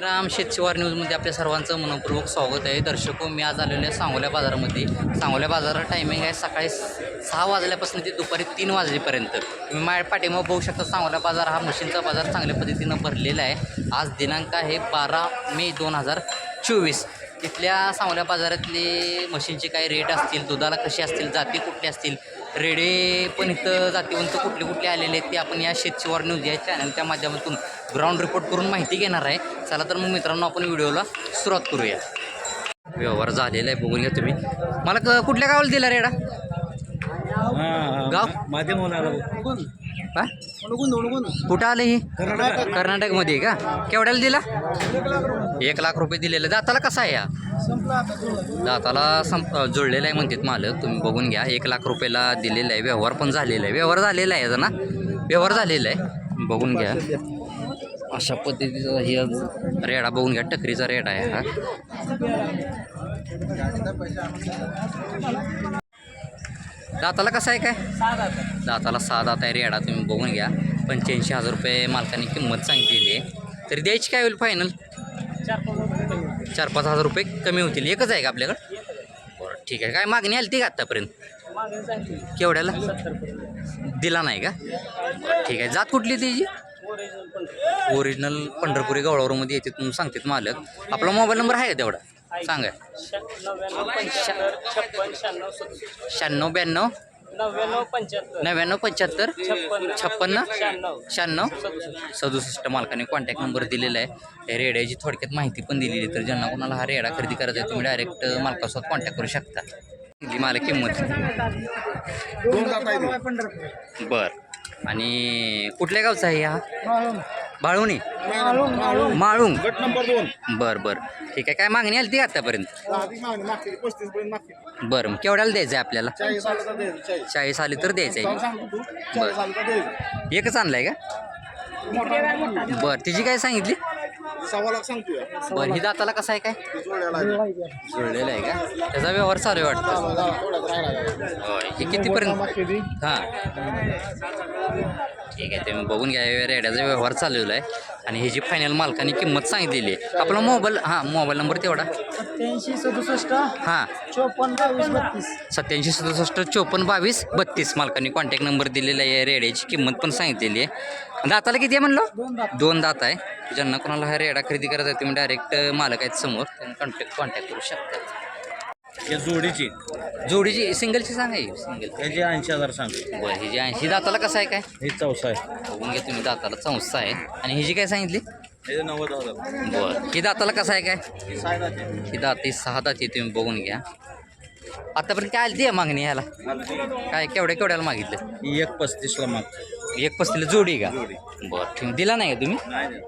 राम शेतशिवार न्यूजमध्ये आपल्या सर्वांचं मनपूर्वक स्वागत आहे. दर्शको मी आज आलेलो आहे सांगोल्या बाजारामध्ये. सांगोल्या बाजाराला टायमिंग आहे सकाळी सहा वाजल्यापासून ते दुपारी तीन वाजेपर्यंत. तुम्ही माझ्या पाठिंबा बघू शकता सांगोला बाजार हा मशीनचा बाजार चांगल्या पद्धतीनं भरलेला आहे. आज दिनांक आहे बारा मे दोन हजार चोवीस. तिथल्या सांगोल्या बाजारातले मशीनचे काही रेट असतील दुधाला कसे असतील जाती कुठले असतील रेडे पण इथं जातीवंत कुठले कुठले आलेले आहेत ते आपण या शेतशिवार न्यूज या चॅनलच्या माध्यमातून ग्राउंड रिपोर्ट करून माहिती घेणार आहे. चला तर मग मित्रांनो आपण व्हिडिओला सुरुवात करूया. व्यवहार झालेला आहे बघून घ्या तुम्ही. मला क- कुठल्या गावाला दिला रेडा? गाव? माध्यम कुठं आलं हे? कर्नाटक. कर्नाटकमध्ये आहे का? केवढ्याला दिला? एक लाख रुपये दिलेले. दाताला कसा आहे या? दाताला संप जुळलेला आहे म्हणतात मालक. तुम्ही बघून घ्या. एक लाख रुपयाला दिलेला आहे. व्यवहार पण झालेला आहे. व्यवहार झालेला आहे ना? व्यवहार झालेला आहे. बघून घ्या. अशा पद्धतीचा हे रेडा बघून घ्या. टकरीचा रेडा आहे हा. दाताला कसा आहे काय? दाताला सहा दात आहे रेडा तुम्ही बघून घ्या. पंच्याऐंशी हजार रुपये मालकाने किंमत सांगितलेली आहे. तरी द्यायची काय होईल फायनल चार पाच हजार रुपये कमी होतील. एकच आहे का आपल्याकडं? बरं ठीक आहे. काय मागणी आली ती का आत्तापर्यंत केवढ्याला? दिला नाही का? ठीक आहे. जात कुठली त्याची ओरिजिनल पंढरपुरी. गवळावरमध्ये येते तुम्ही सांगतात मालक. आपला मोबाईल नंबर आहे का तेवढा? सांगा. शहाण्णव ब्याण्णव. नव्याण्णव पंच्याहत्तर. छप्पन्न. शहाण्णव. सदुसष्ट. मालकाने कॉन्टॅक्ट नंबर दिलेला आहे. या रेड्याची थोडक्यात माहिती पण दिलेली आहे. तर ज्यांना कोणाला हा रेडा खरेदी करायचा आहे तुम्ही डायरेक्ट मालकासोबत कॉन्टॅक्ट करू शकता. मला किंमत. बर. आणि कुठल्या गावचा आहे हा? बाळवणी माळुंग गट नंबर दोन. बर बर. ठीक आहे. काय मागणी आली ती आतापर्यंत? पस्तीस पर्यंत मागतील बरं मग केवढ्याला द्यायचं आहे आपल्याला? चाळीस आलं तर द्यायचं, चाळीस. चाळीस आली तर द्यायचं आहे सांगतो तू चाळीस आलं तर द्यायचं. एकच आणलाय का? बरं तिची काय सांगितली? सव्वा लाख सांगतोय. बरं ही दाताला कसं आहे काय? ते जोड्याला आहे. जुळलेलं आहे का? त्याचा व्यवहार चालू आहे वाटतं. राहिला आहे. हे कितीपर्यंत? मागते ती. हां. ठीक आहे तुम्ही बघून घ्या. रेड्याचा व्यवहार चाललेला आहे आणि ह्याची फायनल मालकाने किंमत सांगितलेली आहे. आपला मोबाईल हां मोबाईल नंबर तेवढा. सत्याऐंशी सदुसष्ट हां. चोपन्न बावीस बत्तीस. सत्याऐंशी सदुसष्ट चोपन्न बावीस बत्तीस मालकांनी कॉन्टॅक्ट नंबर दिलेला आहे. रेड्याची किंमत पण सांगितलेली आहे. दाताला किती आहे म्हणलं? दोन दात. आहे. ज्यांना कोणाला हा रेडा खरेदी करायचा तुम्ही डायरेक्ट मालक आहेत समोर. त्यांना कॉन्टॅक्ट कॉन्टॅक्ट करू शकता. या जोडीची. जोडीची सिंगलची सांगा सिंगल त्याची ऐंशी हजार सांगतो बरं ही जी ऐंशी दाताला कसं आहे काय? हे चौसा आहे. बघून घ्या तुम्ही दाताला चौसा आहे. आणि ही जी काय सांगितली? हे नव्वद हजार. बरं ही दाताला कसं आहे काय? हे साठ. ही दाती सहा दाती तुम्ही बघून घ्या. आतापर्यंत काय आली ती मागणी ह्याला? काय केवढ्या केवढ्याला मागितलं? ही एक पस्तीसला मागतो एक पस्तीला जोडी का. बरं ठीक दिला नाही का तुम्ही? नाही.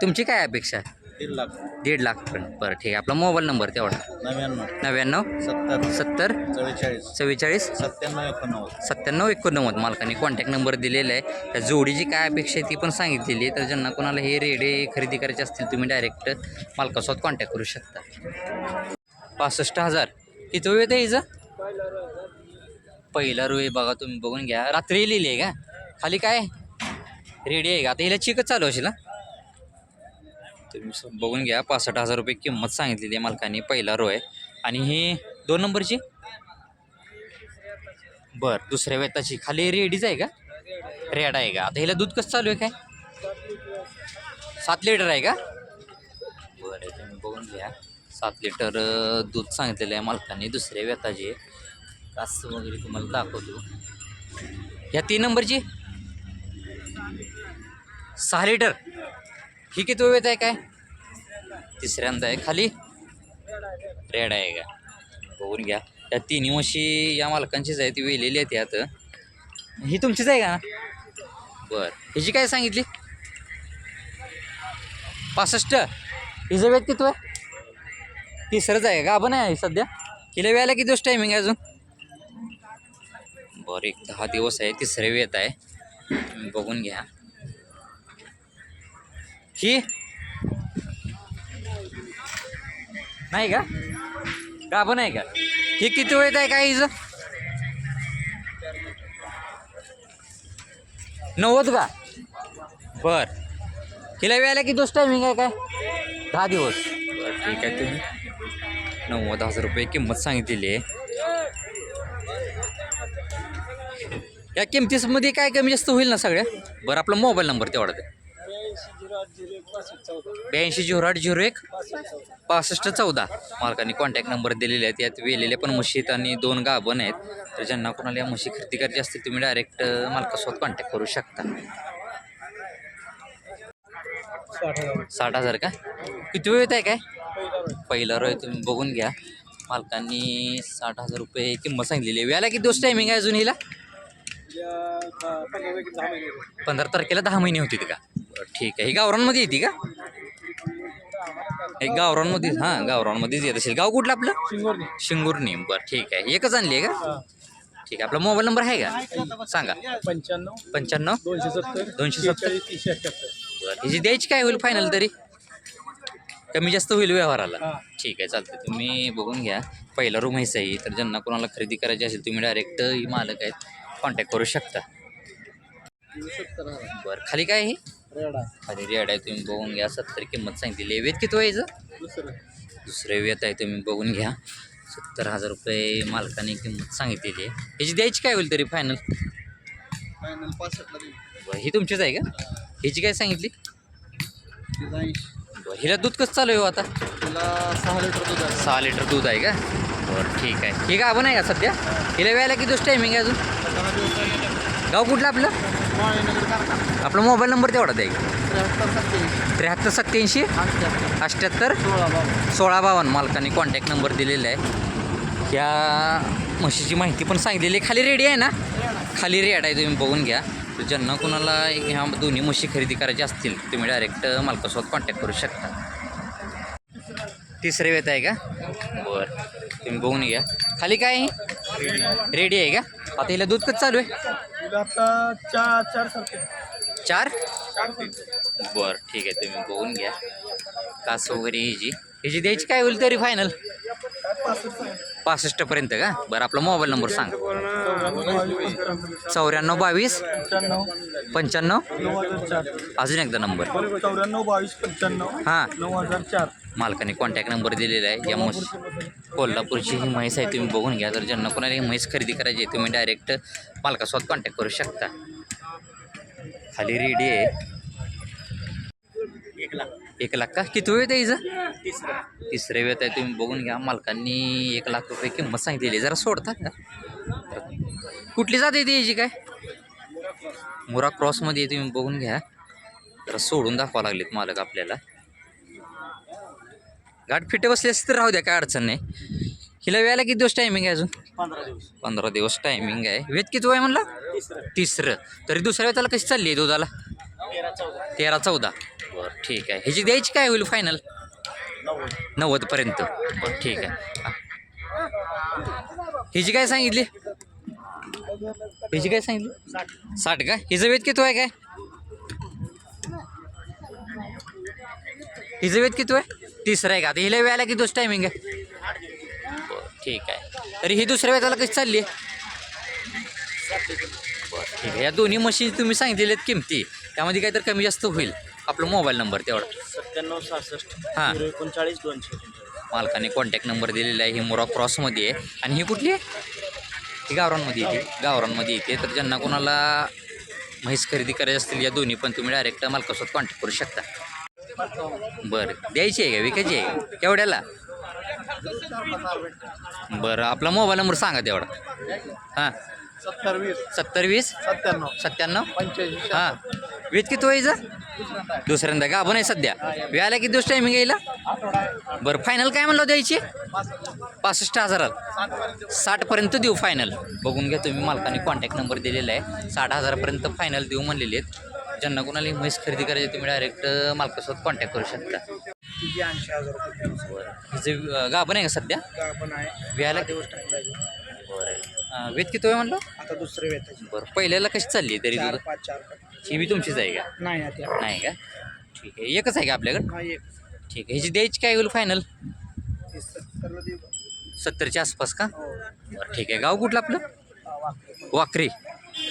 तुमची काय अपेक्षा आहे? दीड लाख. दीड लाखपर्यंत बरं ठीक आहे. आपला मोबाईल नंबर तेवढा. नव्याण्णव. नव्याण्णव. सत्तर. सत्तर. चव्वेचाळीस. चव्वेचाळीस. सत्त्याण्णव एकोणनव्वद. सत्त्याण्णव एकोणनव्वद. मालकाने कॉन्टॅक्ट नंबर दिलेला आहे. त्या जोडीची काय अपेक्षा आहे ती पण सांगितलेली आहे. तर ज्यांना कोणाला हे रेडे खरेदी करायचे असतील तुम्ही डायरेक्ट मालकासोबत कॉन्टॅक्ट करू शकता. पासष्ट हजार. किती वेळ आहे हिचं? पहिला रुई बघा तुम्ही बघून घ्या. रात्री लिहिली आहे का? खाली काय? रेडी आहे का? आता हिला चिकच चालू असेल ना तुम्ही बघून घ्या. पासष्ट हजार रुपये किंमत सांगितलेली आहे मालकाने. पहिला रो आहे. आणि ही दोन नंबरची? बर दुसऱ्या वेताची. खाली रेडीच आहे का? रेड आहे का? आता हिला दूध कसं चालू आहे काय? सात लिटर आहे का? बरं तुम्ही बघून घ्या. सात लिटर दूध सांगितलेलं आहे मालकाने. दुसऱ्या वेताची कास वगैरे तुम्हाला दाखवतो. ह्या तीन नंबरची? सहा लिटर ही किती वेळ आहे काय? तिसऱ्यांदा आहे. खाली? रेड आहे का? बघून घ्या. त्या तिन्ही म्हशी या मालकांचीच आहे ती वेलेली आहे त्यात ही तुमचीच आहे का? बर. हिची काय सांगितली? पासष्ट. हिचं वेळ किती आहे? तिसरंच आहे का? आपण आहे सध्या? हिला वेळेला किती दिवस टायमिंग आहे अजून? बरं एक दहा दिवस आहे. तिसरे वेत आहे. बघून घ्या. ही? नाही का? गाभण आहे का? हे किती वेळ आहे काय हिचं? नव्वद का? बर. हिला वेळेला की दोस्त टायमिंग आहे काय? दहा दिवस. बरं ठीक आहे तुम्ही नव्वद हजार रुपये किंमत सांगितलेली आहे. या किमतीमध्ये काय कमी जास्त होईल ना सगळ्या? बरं आपला मोबाईल नंबर तेवढा द्या. ब्याऐंशी झिरो आठ झिरो एक पासष्ट चौदा. मालकांनी कॉन्टॅक्ट नंबर दिलेले आहेत. यात वेलेल्या पण म्हशी आहेत आणि दोन गाभण आहेत. तर ज्यांना कोणाला या म्हशी खरेदी करायची असतील तुम्ही डायरेक्ट मालकासोबत कॉन्टॅक्ट करू शकता. साठ हजार का? किती वेळ येत आहे काय? पहिला रोय तुम्ही बघून घ्या. मालकांनी साठ हजार रुपये किंमत सांगितलेली आहे. व्याला किती दिवस टायमिंग आहे अजून हिला? पंधरा तारखेला दहा महिने होती का? ठीक आहे. ही गावरांमध्ये येते का? एक गावरांमध्ये हां गावरांमध्येच येत असेल. गाव कुठलं आपलं? शिंगोर्णी. शिंगूरनी बरं ठीक आहे. एकच आणली आहे का? ठीक आहे. आपला मोबाईल नंबर आहे का? सांगा. पंच्याण्णव पंच्याण्णव दोनशे सत्तर दोनशे सत्तर. तीनशे बरं हिची द्यायची काय होईल फायनल तरी? कमी जास्त होईल व्यवहाराला. हां. ठीक आहे चालतं तुम्ही बघून घ्या. पहिला रूम आहे आहे तर ज्यांना कोणाला खरेदी करायची असेल तुम्ही डायरेक्ट ही मालक आहेत. कॉन्टॅक्ट करू शकता. बरं खाली काय आहे? रेडा. खाली रेड आहे तुम्ही बघून घ्या सत्तर किंमत सांगितलेली आहे. वेद किती व्हायचं दुसरं. वेत आहे तुम्ही बघून घ्या. सत्तर हजार रुपये मालकाने किंमत सांगितलेली आहे. ह्याची द्यायची काय होईल तरी फायनल ही तुमचीच आहे का? ह्याची काय सांगितली? हिला दूध कसं चालू आहे हो आता? सहा लिटर दूध आहे. सहा लिटर दूध आहे का? बरं ठीक आहे. ही गाभण आहे का सध्या? हिला वेळेला किती टायमिंग आहे अजून? गाव कुठलं आपलं? आपला मोबाईल नंबर तेवढा द्या त्र्याहत्तर सत्याऐंशी त्र्याहत्तर अठ्ठ्याहत्तर सोळा सोळा बावन्न. मालकाने कॉन्टॅक्ट नंबर दिलेला आहे. ह्या म्हशीची माहिती पण सांगितलेली आहे. खाली रेडी आहे ना? खाली रेड आहे. तुम्ही बघून घ्या. तर ज्यांना कुणाला ह्या दोन्ही म्हशी खरेदी करायची असतील तुम्ही डायरेक्ट मालकासोबत कॉन्टॅक्ट करू शकता. तिसरे वेत आहे का? बरं. तुम्ही बघून घ्या. खाली काय? रेडी आहे का? आता हिला दूध कसं चालू आहे? तिला आता चार चार सारखे. चार? चार तीन बरं ठीक आहे. तुम्ही बघून घ्या. कास वगैरे हिची हिची द्यायची काय होईल तरी फायनल पासष्ट पासष्टपर्यंत का? बरं आपला मोबाईल नंबर सांग. चौऱ्याण्णव बावीस पंच्याण्णव पंच्याण्णव नऊ हजार चार अजून एकदा नंबर. चौऱ्याण्णव बावीस पंच्याण्णव हां. नऊ हजार चार. मालकाने कॉन्टॅक्ट नंबर दिलेला आहे. या म्हस कोल्हापूरची ही म्हैस आहे तुम्ही बघून घ्या. जर ज्यांना कोणाला ही म्हैस खरेदी करायची आहे तुम्ही डायरेक्ट मालकासोबत कॉन्टॅक्ट करू शकता. खाली रेडी आहे. एक लाख. एक लाख का? किती वेळ द्यायचं तिसरं तिसरे वेळ आहे तुम्ही बघून घ्या. मालकांनी एक लाख रुपये किंमत सांगितलेली. जरा सोडता का? कुठली जाते याची काय? मुरा क्रॉसमध्ये तुम्ही बघून घ्या. जरा सोडून दाखवा लागलेत मालक आपल्याला. गाठ फिटे बसले असते तर राहू द्या काय अडचण नाही. हिला वेळेला किती दिवस टायमिंग आहे अजून? पंधरा दिवस. पंधरा दिवस टायमिंग आहे. वेद किती वय म्हणला? तिसरं. तरी दुसऱ्या वेळेला कशी चालली आहे दुधाला? तेरा चौदा. बरं ठीक आहे. ह्याची द्यायची काय होईल फायनल नव्वद. नव्वदपर्यंत बरं ठीक आहे. हा. हिची काय सांगितली? हिची काय सांगितली? साठ साठ का? हिचं वेद किती आहे काय? हिचं वेद किती आहे तिसरं आहे का? आता हिला वेळेला किती दिवस टायमिंग आहे. ठीक आहे. तरी ही दुसऱ्या वेळेला कशी चालली? आहे बरं ठीक आहे. या दोन्ही मशीन तुम्ही सांगितलेल्या आहेत किमती. त्यामध्ये काहीतरी कमी जास्त होईल. आपला मोबाईल नंबर तेवढा. सत्त्याण्णव सहासष्ट हां. झिरो एकोणचाळीस दोनशे मालकाने कॉन्टॅक्ट नंबर दिलेला आहे. ही मोरा क्रॉसमध्ये आहे. आणि ही कुठली आहे? ही गावरांमध्ये येते. गावरांमध्ये येते. तर ज्यांना कोणाला म्हैस खरेदी करायची असतील या दोन्ही पण तुम्ही डायरेक्ट मालकासोबत कॉन्टॅक्ट करू शकता. बरं. द्यायची आहे का? विकायची आहे? का? केवढ्याला बरं. आपला मोबाईल नंबर सांगा तेवढा. हां. सत्तर वीस? सत्तर वीस सत्त्याण्णव. सत्त्याण्णव? पंच्याऐंशी हां. वीज किती व्हायचं दुसऱ्यांदा. गाभण आहे सध्या. व्याला किती दिवस टायमिंग येईल बरं. फायनल काय म्हणलं द्यायची पासष्ट हजारात. साठपर्यंत देऊ फायनल बघून घ्या तुम्ही. मालकाने कॉन्टॅक्ट नंबर दिलेला आहे. साठ हजारापर्यंत फायनल देऊ म्हणलेले आहेत. ज्यांना कोणाला म्हैस खरेदी करायची तुम्ही डायरेक्ट मालकासोबत कॉन्टॅक्ट करू शकता. तिची ऐंशी हजार रुपये हिचं गाभण आहे का सध्या? पण आहे. व्याला दिवस टाइम लागेल. बरं. वेद किती म्हणलं? आता दुसरे वेताची बरं. पहिल्याला कशी चालली तरी चार दूध? पाच चार पाच ही बी तुमचीच आहे का? नाही आता नाही का? ठीक आहे. एकच आहे का आपल्याकडं? हा एक. ठीक आहे. ह्याची द्यायची काय होईल फायनल ते सत्तरला देऊ. का? सत्तरच्या आसपास का? हो. बरं ठीक आहे. गाव कुठलं आपलं? वाकडे. वाकरी.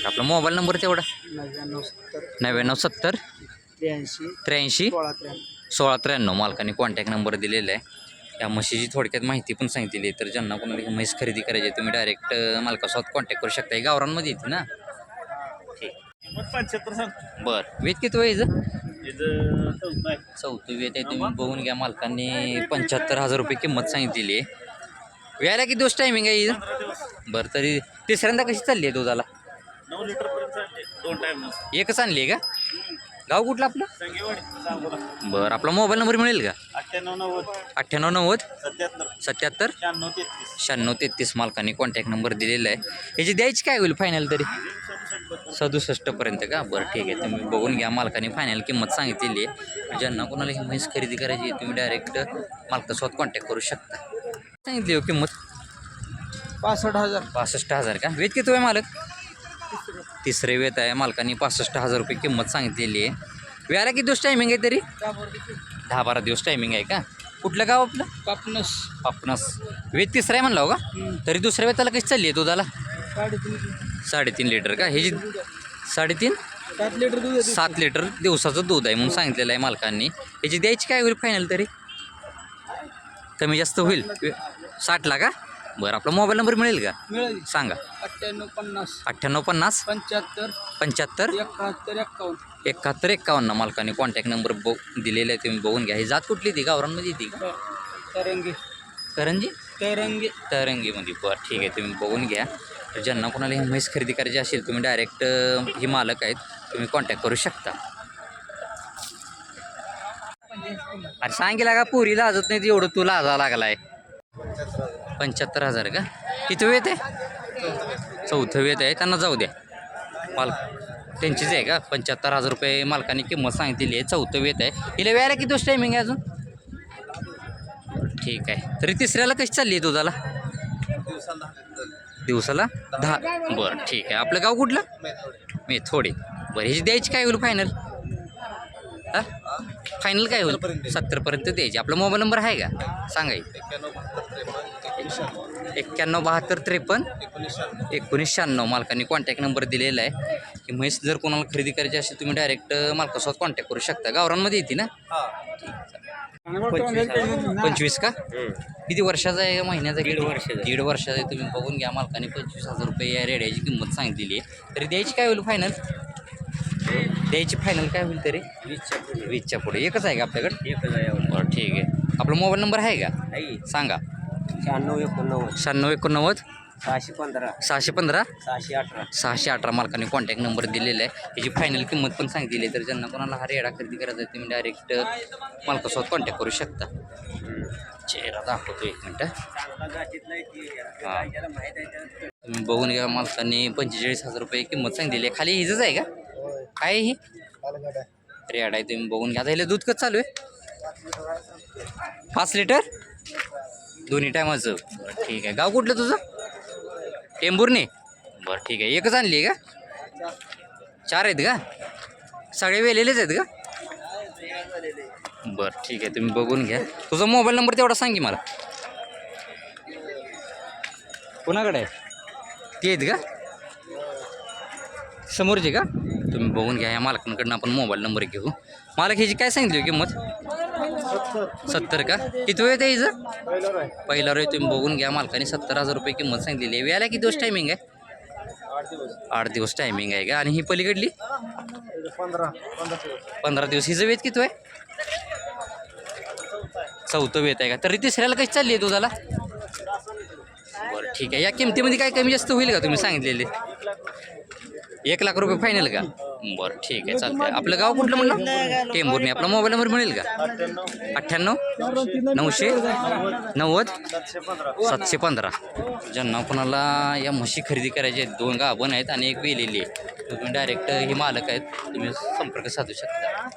आपला मोबाईल नंबर तेवढा? नव्याण्णव सत्तर. नव्याण्णव सत्तर? त्र्याऐंशी. त्र्याऐंशी? सोळा त्र्याण्णव. सोळा त्र्याण्णव. मालकाने कॉन्टॅक्ट नंबर दिलेला आहे. या म्हशीची थोडक्यात माहिती पण सांगितलेली आहे. तर ज्यांना कोणाला ही म्हैस खरेदी करायची आहे तुम्ही डायरेक्ट मालकासोबत कॉन्टॅक्ट करू शकता. ही गावरांमध्ये येते ना? पंच्याहत्तर सांग. बरं. वेद किती व्हायचं इथं आहे. चौथं वेद आहे. तुम्ही बघून घ्या. मालकांनी पंच्याहत्तर हजार रुपये किंमत सांगितलेली आहे. व्यायला किती दिवस टायमिंग आहे हिचं? बरं तरी तिसऱ्यांदा कशी चालली आहे दुधाला? नऊ दोन एकच आणली आहे का? गाव कुठलं आपलं? संगेवाडी सांगोला. बरं आपला मोबाईल नंबर मिळेल का? अठ्ठ्याण्णव नव्वद. अठ्ठ्याण्णव नव्वद. सत्याहत्तर. सत्याहत्तर. शहाण्णव तेहतीस. शहाण्णव तेहतीस मालकांनी कॉन्टॅक्ट नंबर दिलेला आहे. याची द्यायची काय होईल फायनल तरी? सदुसष्टपर्यंत का? बरं ठीक आहे. तुम्ही बघून घ्या. मालकाने फायनल किंमत सांगितलेली आहे. ज्यांना कोणाला ही म्हैस खरेदी करायची आहे तुम्ही डायरेक्ट मालकासोबत कॉन्टॅक्ट करू शकता. सांगितली हो किंमत? पासष्ट हजार. पासष्ट हजार का? वेद किती आहे मालक? तिसरे वेत आहे. मालकाने पासष्ट हजार रुपये किंमत सांगितलेली आहे. वेळाला किती दिवस टायमिंग आहे तरी? दहा बारा दिवस टायमिंग आहे का? कुठलं गाव आपलं? कापनस पापनस. वेद तिसरा आहे म्हणला हो का? तरी दुसऱ्या वेताला कशी चालली आहे दुधाला? साडेतीन लिटर. का? हे जी साडेतीन? सात लिटर दूध सात लिटर दिवसाचं दूध आहे म्हणून सांगितलेलं आहे मालकांनी. याची द्यायची काय होईल फायनल तरी? कमी जास्त होईल? साठला का? बरं आपला मोबाईल नंबर मिळेल का? मिळेल. सांगा. अठ्ठ्याण्णव पन्नास. अठ्ठ्याण्णव पन्नास? पंच्याहत्तर. पंच्याहत्तर? एकाहत्तर एक्कावन्न. एकाहत्तर एक्कावन्न. मालकाने कॉन्टॅक्ट नंबर बघ दिलेला आहे तुम्ही बघून घ्या. ही जात कुठली ती? गावरांमध्ये ती का? तरंगी. करंजी तरंगी. तरंगीमध्ये. बरं ठीक आहे. तुम्ही बघून घ्या. तर ज्यांना कोणाला ही म्हैस खरेदी करायची असेल तुम्ही डायरेक्ट ही मालक आहेत. तुम्ही कॉन्टॅक्ट करू शकता. अरे सांगितला का पुरीला लाजत नाही एवढं तू लाजा लागलाय? पंच्याहत्तर हजार का? किती वेत आहे चौथं वेत आहे त्यांना जाऊ द्या. माल त्यांचीच आहे का? पंच्याहत्तर हजार रुपये मालकाने किंमत सांगितलेली आहे चौथं वेत आहे. हिला वेळाला किती दिवस टायमिंग आहे अजून? ठीक आहे. तरी तिसऱ्याला कशी चालली आहे दुधाला? दिवसाला दहा. बरं ठीक आहे. आपलं गाव कुठलं? मी थोडी बरं ह्याची द्यायची काय होईल फायनल हां? फायनल काय होईल? सत्तरपर्यंत द्यायची. आपला मोबाईल नंबर आहे का? सांगाय एक्क्याण्णव बहात्तर त्रेपन्न एकोणीस शहाण्णव. मालकाने कॉन्टॅक्ट नंबर दिलेला आहे. की म्हैस जर कोणाला खरेदी करायची असेल तुम्ही डायरेक्ट मालकासोबत कॉन्टॅक्ट करू शकता. गावरांमध्ये येते ना? पंचवीस. का? किती वर्षाचा आहे? महिन्याचा दीड वर्षाचा. दीड वर्षाचा आहे. तुम्ही बघून घ्या. मालकाने पंचवीस हजार रुपये या रेड्याची किंमत सांगितलेली आहे. तरी द्यायची काय होईल फायनल द्यायची फायनल काय होईल तरी? वीसच्या पुढे. एकच आहे का आपल्याकडे? एकच आहे बरं ठीक आहे. आपला मोबाईल नंबर आहे का? सांगा. शहाण्णव एकोणनव्वद. शहाण्णव एकोणनव्वद? सहाशे पंधरा. सहाशे पंधरा? सहाशे अठरा. सहाशे अठरा मालकाने कॉन्टॅक्ट नंबर दिलेला आहे. याची फायनल किंमत पण सांगितलेली आहे. तर ज्यांना कोणाला हा रेडा खरेदी करायचा आहे तुम्ही डायरेक्ट मालकासोबत कॉन्टॅक्ट करू शकता. चेहरा दाखवतो एक मिनटं. हां. तुम्ही बघून घ्या मालकाने पंचेचाळीस हजार रुपये किंमत सांगितलेली आहे. खाली हिजच आहे का? काय आहे ही? रेड आहे. तुम्ही बघून घ्या. आता हिला दूध कसं चालू आहे? पाच लिटर? दोन्ही टायमाचं. बरं ठीक आहे. गाव कुठलं तुझं? टेंभुर्णी? बरं ठीक आहे. एकच आणली आहे का? चार आहेत का? सगळे वेलेलेच आहेत का? बरं ठीक आहे. तुम्ही बघून घ्या. तुझा मोबाईल नंबर तेवढा सांग की मला. कोणाकडे आहे? ते आहेत का? समोरचे का? तुम्ही बघून घ्या या मालकांकडनं आपण मोबाईल नंबर घेऊ. मालक ह्याची काय सांगितली हो किंमत? सत्तर का? किती वेळ आहे हिचं पहिला रोय तुम्ही बघून घ्या मालकाने सत्तर हजार रुपये किंमत सांगितलेली आहे. वेळाला किती दिवस टायमिंग आहे? आठ दिवस टायमिंग आहे का? आणि ही पलीकडली? पंधरा पंधरा दिवस. हिचं वेत किती आहे? चौथं वेत आहे का? तरी तिसऱ्याला कशी चालली आहे दुधाला? बरं ठीक आहे. या किमतीमध्ये काय कमी जास्त होईल का तुम्ही सांगितलेले? एक लाख रुपये फायनल का? बरं ठीक आहे चालतंय. आपलं गाव कुठलं म्हणलं? टेंभुर्णी आपला मोबाईल नंबर मिळेल का? अठ्ठ्याण्णव. नऊशे? नव्वद? सातशे पंधरा. ज्यांना कोणाला या म्हशी खरेदी करायची आहेत दोन गाभण आहेत आणि एक वेलेली आहे. तुम्ही डायरेक्ट ही मालक आहेत तुम्ही संपर्क साधू शकता.